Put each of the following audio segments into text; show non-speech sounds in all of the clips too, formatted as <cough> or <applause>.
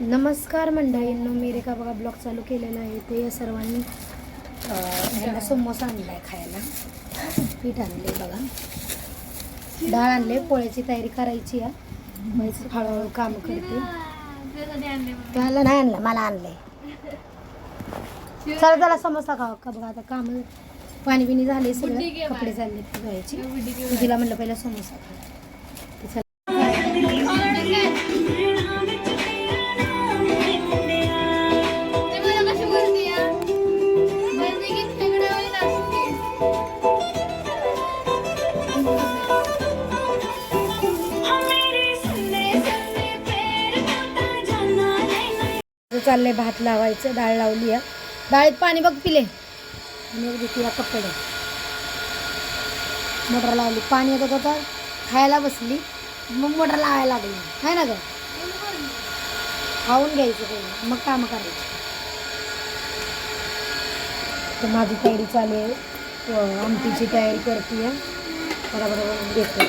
नमस्कार मंडळींनो मी रेखा बघा ब्लॉग चालू केलेला आहे. ते या सर्वांनी समोसा आणला आहे खायला. पीठ आणले बघा. डाळ आणले पोळ्याची तयारी करायची आहे. मग हळूहळू काम करते. त्याला नाही आणलं मला आणलंय. चला चला समोसा खावा का बघा आता काम पाणी बिणी झाले सगळं कपडे झाले धुवायची. तिला म्हणलं पहिला समोसा खा. चाललंय भात लावायचं डाळ लावली आहे. डाळीत पाणी बघ पिले. आणि एक कपडे मोटर लावली. पाणी येत होतं खायला बसली. मग मोटर लावायला लागली. आहे ना ग? खाऊन घ्यायचं पहिलं मग कामं करायची. तर माझी तयारी चालू आहे. आमटीची तयारी करते बरोबर देतो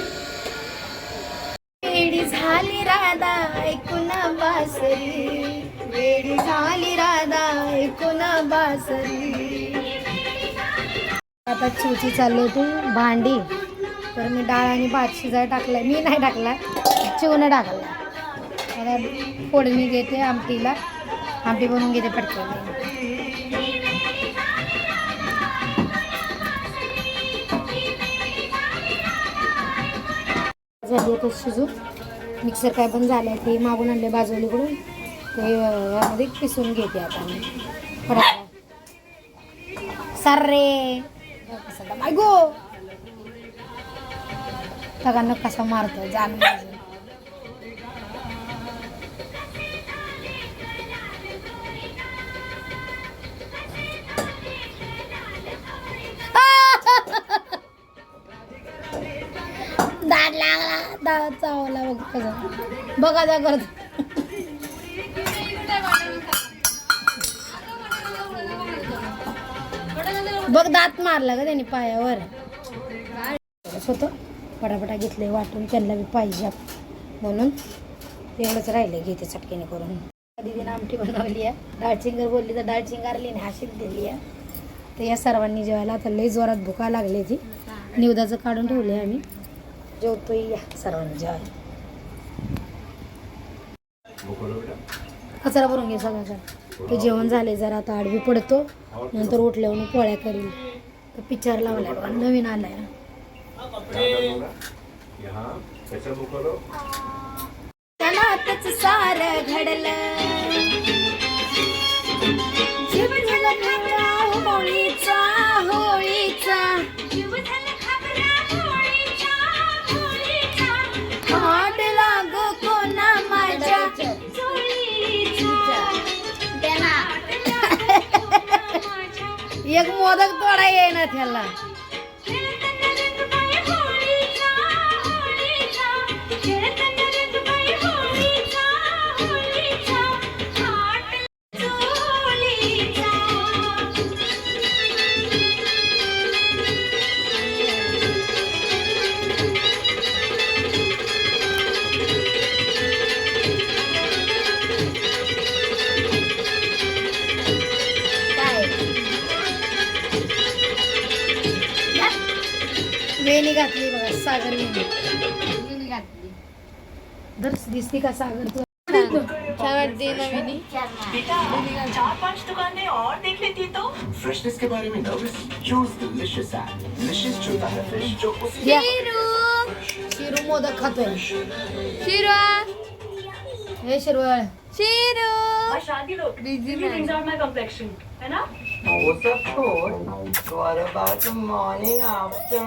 वेडी झाली राधा ऐकून बासरी। आता चिवची चालली होती भांडी. तर मी डाळ आणि भात शिजाय टाकलाय. मी नाही टाकला चिवनं टाकला आता फोडणी घेते आमटीला. आमटी बनवून घेते पटकन. झाली आता शिजू मिक्सर काय पण झालं ते मागून आणले बाजूलीकडून. ते यामध्ये पिसून घेते आता मी. फटाफट बाय गो! सगळ्यांना कसा मारतो जाण दाद लागला. दाद चावला बघ कसं बघा जा करत बघ दात मारला का त्याने पायावर. होतं पटापटा घेतले वाटून त्यांना बी पाहिजे. म्हणून एवढंच राहिले घेते चटकीने करून. दीदीने आमटी बनवली आहे. डाळ चिंगर बोलली तर डाळ चिंगारली नाही अशीच दिली आहे. तर या सर्वांनी जेवायला आता लई जोरात भुका लागली ती. निवदाचं काढून ठेवले आम्ही. जेवतोय या सर्वांनी जेवायला. कचरा भरून घे सगळ्याचा ते जेवण झाले जरा आता आडवी पडतो. नंतर उठल्यावर पोळ्या करील तर पिक्चर लावलाय पण नवीन आलाय. होळीचा होळीचा. एक मोदक तोडा येईना त्याला सागर दिसती का सागर तू? चार पांच दुकानें और देख लेती तो फ्रेशनेस के बारे में nervous choose delicious app delicious चूजा है फिश जो उस या. शिरू. मोदक खातोय. हे शिरवळ. और शादी लो really brings out my complexion है ना? What's up, food? What about the morning after?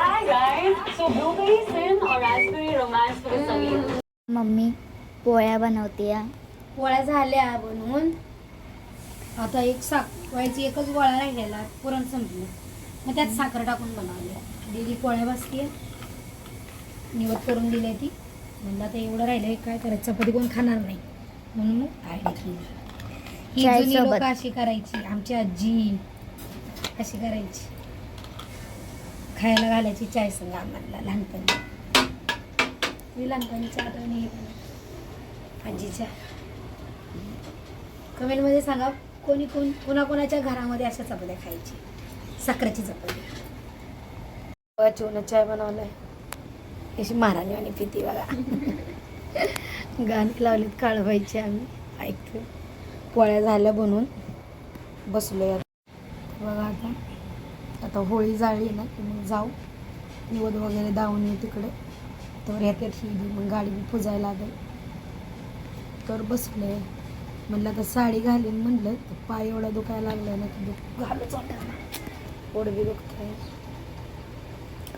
Hi guys. So blueberry sin और raspberry romance for the Sangeet mummy पोळ्या बनवते पोळ्या झाल्या बनवून. आता एक साख वळ्याची एकच गोळा राहिलेला पुरण संपलं. मग त्यात साखर टाकून बनवले दिदी पोळ्या बसते निवड करून दिली ती. म्हणलं आता एवढं राहिलं काय करायचं चपाती कोण खाणार नाही. म्हणून मग आयडिया केली ही चाय जुनी लोक. अशी करायची आमची आजी अशी करायची. खायला घालायची चाय संग आम्हाला लहानपणी. मी लहानपणीच्या आठवणी आजीच्या. कमेंटमध्ये सांगा कोणी कोण कोणाकोणाच्या घरामध्ये अशा चपात्या खायची? साखरेची चपाती. चिवणं चाय बनवलाय. अशी महाराणी आणि पिती बघा. <laughs> गाणी लावलीत काळवायची आम्ही. ऐकतो. पोळ्या झाल्या बनवून बसलो बघा आता. आता होळी जाळली ना की मग जाऊ. निवद वगैरे दावून येऊ तिकडे. तर येतात ही मग गाडी बी पुजायला लागेल. तर बसले म्हणलं आता साडी घालीन म्हणलं. तर पाय एवढा दुखायला लागला ना की दुख घालूच वाटत पोट बी दुखत.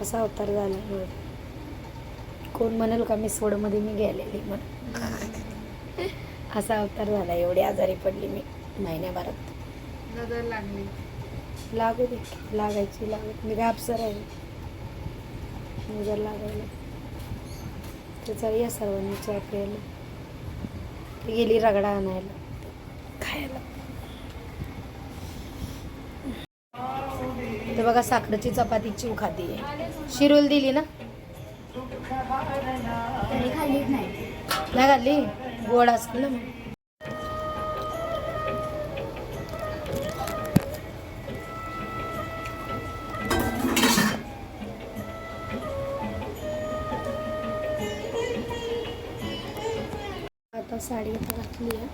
कसा अवतार झाला. एवढं कोण म्हणेल का मी सोडमध्ये मी गेलेली म्हणून. असा अवतार झाला एवढी आजारी पडली मी महिन्याभरात. नजर लागली. लागू दे लागायची लागत मी काय अप्सर आहे. नजर लागायला. त्याचा या सर्वांनी चहा प्यायला गेली रगडा आणायला. खायला. ते बघा साखरेची चपाती चिव खाती आहे शिरूल दिली ना? तरी खाल्लीच नाही. नाही घातली? गोड असते ना मग. आता साडी आता घातली आहे.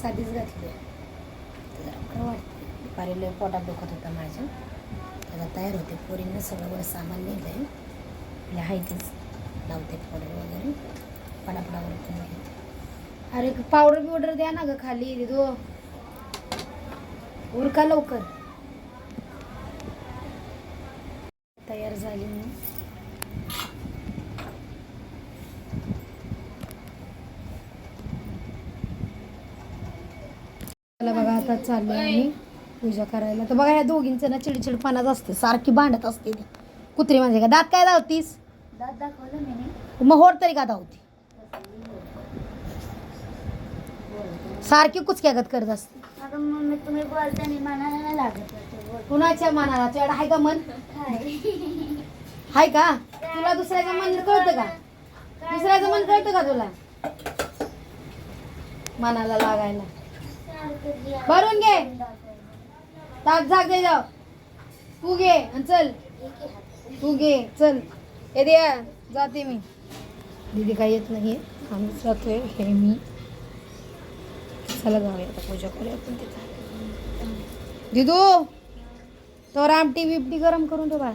साधीच घातली आहे. तर बरं वाटतं दुपारी लय पोटात दुखत होता माझ्या त्याला तयार होते. पोरींना सगळं बरं सामान नेलं म्हणजे आहे आपल्या आहे तेच. लावते पावडर वगैरे. पडापडावर पण घेते अरे पावडर बिवडर द्या ना ग खाली दो उरका लवकर. तयार झाली मी. चला बघा आता चाललो आम्ही पूजा करायला. तर बघा या दोघींचं ना चिडचिडपणाच असते सारखी भांडत असते कुत्री म्हणजे का दात काय धावतीस मग होड तरी का धावती? सारखी कुचक्यागत करत असते. कुणाच्या मनाला? तुझ्याकडे आहे का मन? आहे का? तुला दुसऱ्याचं मन कळतं का? दुसऱ्याचं मन कळतं का तुला? मनाला लागायला. भरून घे. ताक झाक दे जाव. तू घे चल. हात. तू घे चल. हे द्या जाते मी. दीदी काही येत नाही आम्ही जातोय हे मी चला जाऊया आता पूजा करूया आपण तिथं. दिदू तो आमटी बिमटी गरम करून ठेवा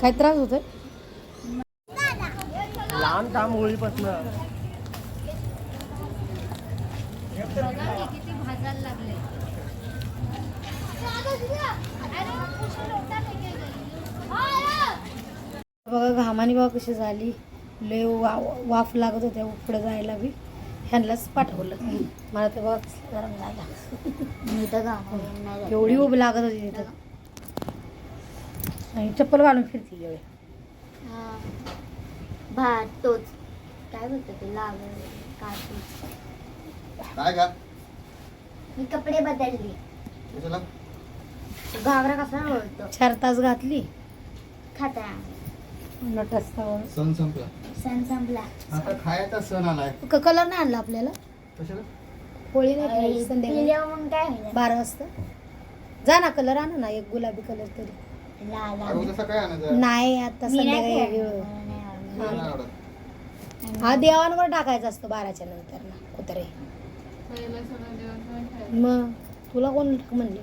काय त्रास होतोय? लांब थांब होळीपासून बघा घामानी बघा कशी झाली. लय वा वाफ लागत होत्या पुढे जायला बी. ह्यांनाच पाठवलं. मला तर बघ गरम झाला. एवढी उभी लागत होती तिथं. आणि चप्पल घालून फिरती एवढी. हा. भात तोच. काय बोलतो ते लागल काय का? मी कपडे बदलले. घागरा कसा बोलतो चार तास घातली. खाता. नटस्तावर सण संपला. सण संपला. आता खायचा सण आलाय. कलर नाही आणला आपल्याला? कशाला? होळी नाही खेळायची संध्याकाळी पिल्यावर मग काय होईल बारा वाजता. जा ना कलर आणा ना एक गुलाबी कलर तरी. लाल अरे उद्या सकाळी आणायचं? नाही आता मी नाही संध्याकाळी खेळणार. वेळ. मला नाही आवडत. मला नाही आवडत. हा देवांवर टाकायचा असतो बाराच्या नंतर ना कुत्रे. मग तुला कोण टाक म्हणले?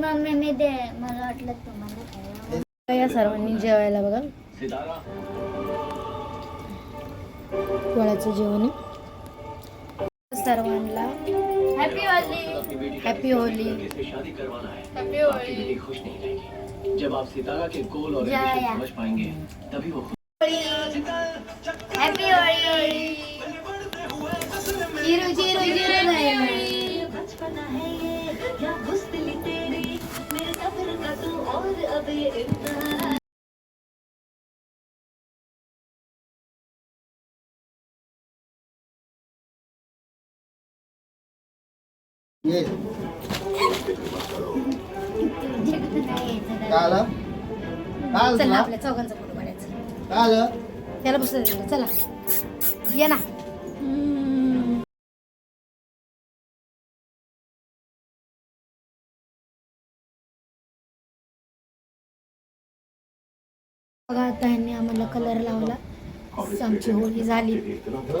मम्मी मी दे मला वाटलं तुम्हाला काय या सर्वांनी जेवायला बघा. पोळ्याचं जेवण आहे. सर्वांना happy Holi happy Holi happy जब आप सितारा के गोल और समझ पाएंगे तभी वो ये। नाही यायचं काय आला? काय आलं चल ना तुला? आपल्या चौघांचा फोटो काढायचा. काय आलं? त्याला बसू दे चला. ये ना. बघा आता ह्यांनी आम्हाला कलर लावला. आमची होळी झाली.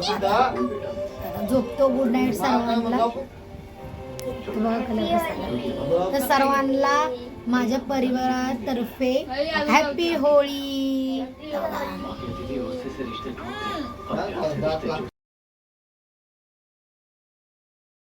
आता झोपतो गुड नाईट सर्वांना तर कलर तर सर्वांना माझ्या परिवारातर्फे हॅपी होळी.